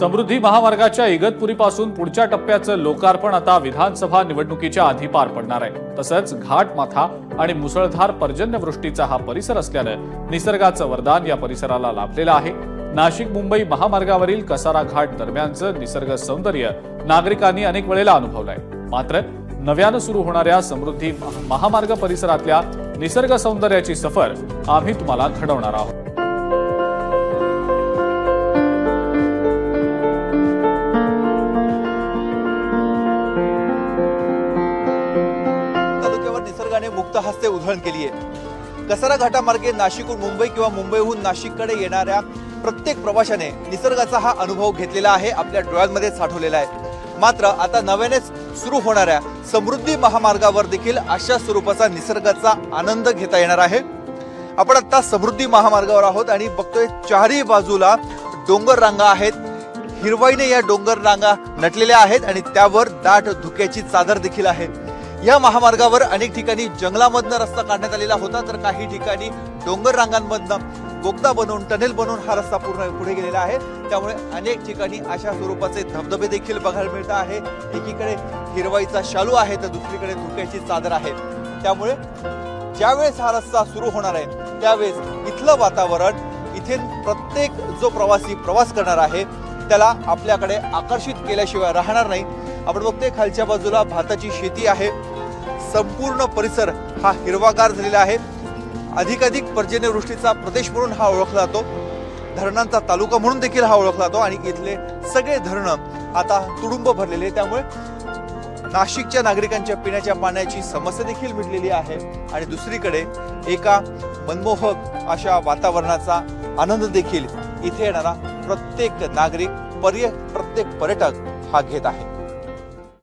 समृद्धी महामार्गाच्या इगतपुरीपासून पुढच्या टप्प्याचं लोकार्पण आता विधानसभा निवडणुकीच्या आधी पार पडणार आहे. तसंच घाट माथा आणि मुसळधार पर्जन्यवृष्टीचा हा परिसर असल्यानं निसर्गाचं वरदान या परिसराला लाभलेलं आहे. नाशिक मुंबई महामार्गावरील कसारा घाट दरम्यानचं निसर्ग सौंदर्य नागरिकांनी अनेक वेळेला अनुभवलंय. मात्र नव्यानं सुरू होणाऱ्या समृद्धी महामार्ग परिसरातल्या निसर्ग सौंदर्याची सफर आम्ही तुम्हाला घडवणार आहोत. मुक्तहस्ते मुक्त हस्ते उधळण केली आहे कसारा घाटामार्गे नाशिकहून मुंबई किंवा मुंबईहून नाशिककडे येणाऱ्या प्रत्येक प्रवाशाने निसर्गाचा हा अनुभव घेतलेला आहे आपल्या डोळ्यांमध्ये साठवलेला आहे. मात्र आता नव्यानेच सुरू होणाऱ्या समृद्धी महामार्गावर देखील अशा स्वरूपाचा निसर्गाचा आनंद घेता येणार आहे. आपण आता समृद्धी महामार्गावर आहोत आणि बघतोय चारही बाजूला डोंगर रांगा आहेत. हिरवाईने या डोंगर रांगा नटलेल्या आहेत आणि त्यावर दाट धुक्याची चादर देखील आहे. या महामार्गावर अनेक ठिकाणी जंगलामधनं रस्ता काढण्यात आलेला होता तर काही ठिकाणी डोंगर रांगांमधनं बोगदा बनवून टनेल बनवून हा रस्ता पूर्ण पुढे गेलेला आहे. त्यामुळे अनेक ठिकाणी अशा स्वरूपाचे धबधबे देखील बघायला मिळत आहे. एकीकडे हिरवाईचा शालू आहे तर दुसरीकडे धुक्याची चादर आहे. त्यामुळे ज्यावेळेस हा रस्ता सुरू होणार आहे त्यावेळेस इथलं वातावरण इथे प्रत्येक जो प्रवासी प्रवास करणार आहे त्याला आपल्याकडे आकर्षित केल्याशिवाय राहणार नाही. आपण बघतोय खालच्या बाजूला भाताची शेती आहे. संपूर्ण परिसर हा हिरवागार झालेला आहे. अधिकाधिक पर्जन्यवृष्टीचा प्रदेश म्हणून हा ओळखला जातो. धरणांचा तालुका म्हणून देखील हा ओळखला जातो आणि इथले सगळे धरणं आता तुडुंब भरलेले आहे. त्यामुळे नाशिकच्या नागरिकांच्या पिण्याच्या पाण्याची समस्या देखील मिटलेली आहे. आणि दुसरीकडे एका मनमोहक अशा वातावरणाचा आनंद देखील इथे येणारा प्रत्येक नागरिक पर्य प्रत्येक पर्यटक हा घेत आहे.